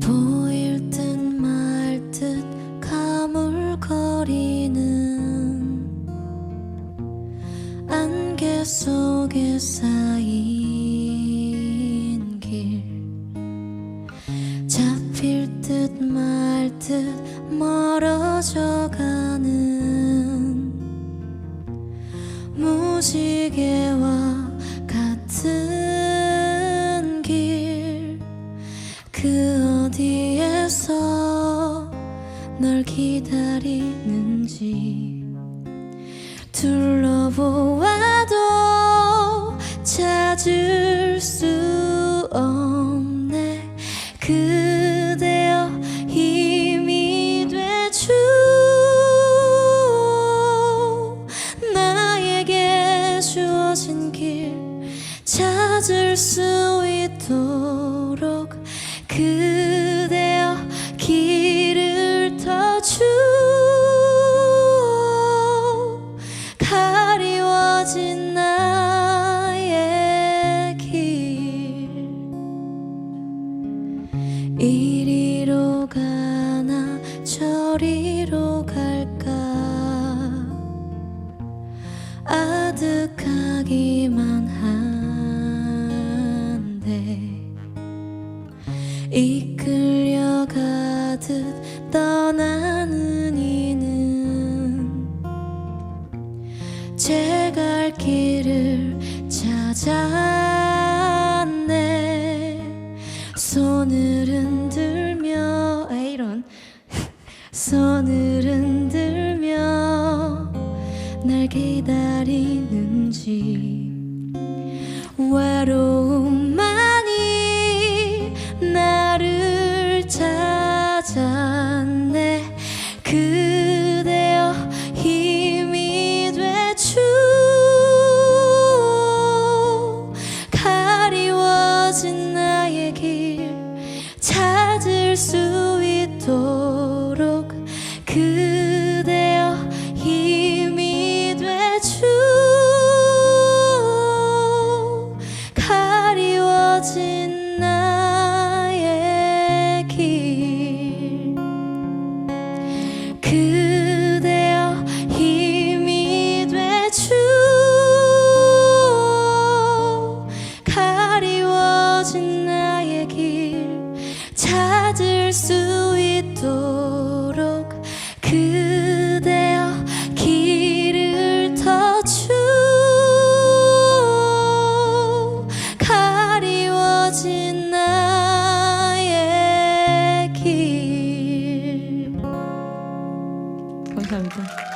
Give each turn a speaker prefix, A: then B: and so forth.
A: 보일 듯 말 듯 가물거리는 안개 속에 쌓인 길. 잡힐 듯 말 듯 멀어져 가는 무지개와 널 기다리는지 둘러보아도 찾을 수 없네. 그대여 힘이 되주. 나에게 주어진 길 찾을 수 있도록 그 나의 길. 이리로 가나 저리로 갈까? 아득하기만 한데 이끌려가듯 떠나는 찾았네. 손을 흔들며 아 이런. 손을 흔들며 날 기다리는지. 외로움 감사합니다.